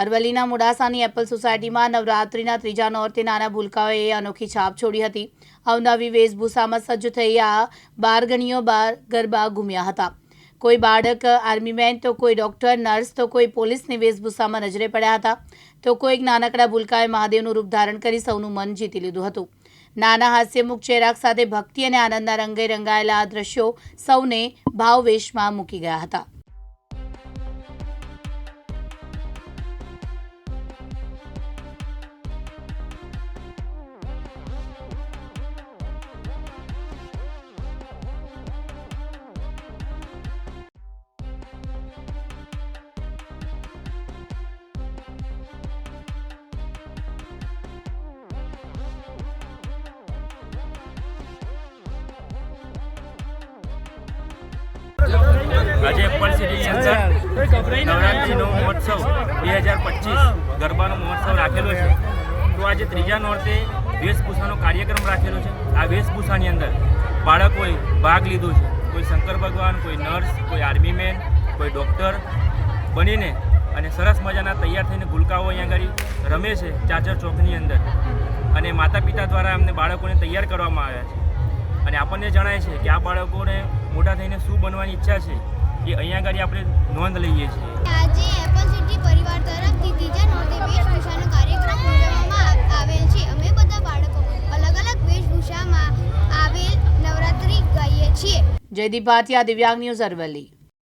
અરવલ્લીના મોડાસાની એપલ સોસાયટીમાં નવરાત્રિના ત્રીજા નોરતે નાના ભૂલકાઓએ અનોખી છાપ છોડી હતી. અવનવી વેશભૂષામાં સજ્જ થઈ આ બારગણીઓ બાર ગરબા ઘૂમ્યા હતા. કોઈ બાળક આર્મીમેન, તો કોઈ ડૉક્ટર, નર્સ, તો કોઈ પોલીસની વેશભૂષામાં નજરે પડ્યા હતા. તો કોઈક નાનકડા ભૂલકાએ મહાદેવનું રૂપ ધારણ કરી સૌનું મન જીતી લીધું હતું. નાના હાસ્યમુખ ચેરાગ સાથે ભક્તિ અને આનંદના રંગે રંગાયેલા આ દ્રશ્યો સૌને ભાવવેશમાં મૂકી ગયા હતા. આજે એપલ સિટી અંદર નવરાત્રિનો મહોત્સવ બે હજાર પચીસ, ગરબાનો મહોત્સવ રાખેલો છે. તો આજે ત્રીજા નોર્તે વેશભૂષાનો કાર્યક્રમ રાખેલો છે. આ વેશભૂષાની અંદર બાળકોએ ભાગ લીધો છે. કોઈ શંકર ભગવાન, કોઈ નર્સ, કોઈ આર્મી મેન, કોઈ ડૉક્ટર બનીને અને સરસ મજાના તૈયાર થઈને ગુલકાઓ અહીંયા આગળ રમે છે ચાચર ચોકની અંદર. અને માતા પિતા દ્વારા અમને બાળકોને તૈયાર કરવામાં આવ્યા છે. અને આપણને જણાય છે કે આ બાળકોને મોટા થઈને શું બનવાની ઈચ્છા છે એ અહીંયા આગળ આપણે નોંધ લઈએ છીએ. આજે એપલ સિટી પરિવાર તરફથી ત્રીજા નોરતે વેશભૂષાનો કાર્યક્રમ ઉજવવામાં આવેલ છે. અમે બધા બાળકો અલગ અલગ વેશભૂષામાં આવેલ નવરાત્રિ ગાઈએ છીએ. જયદીપ ભાટિયા દિવ્યાંગ ન્યૂઝ અરવલ્લી.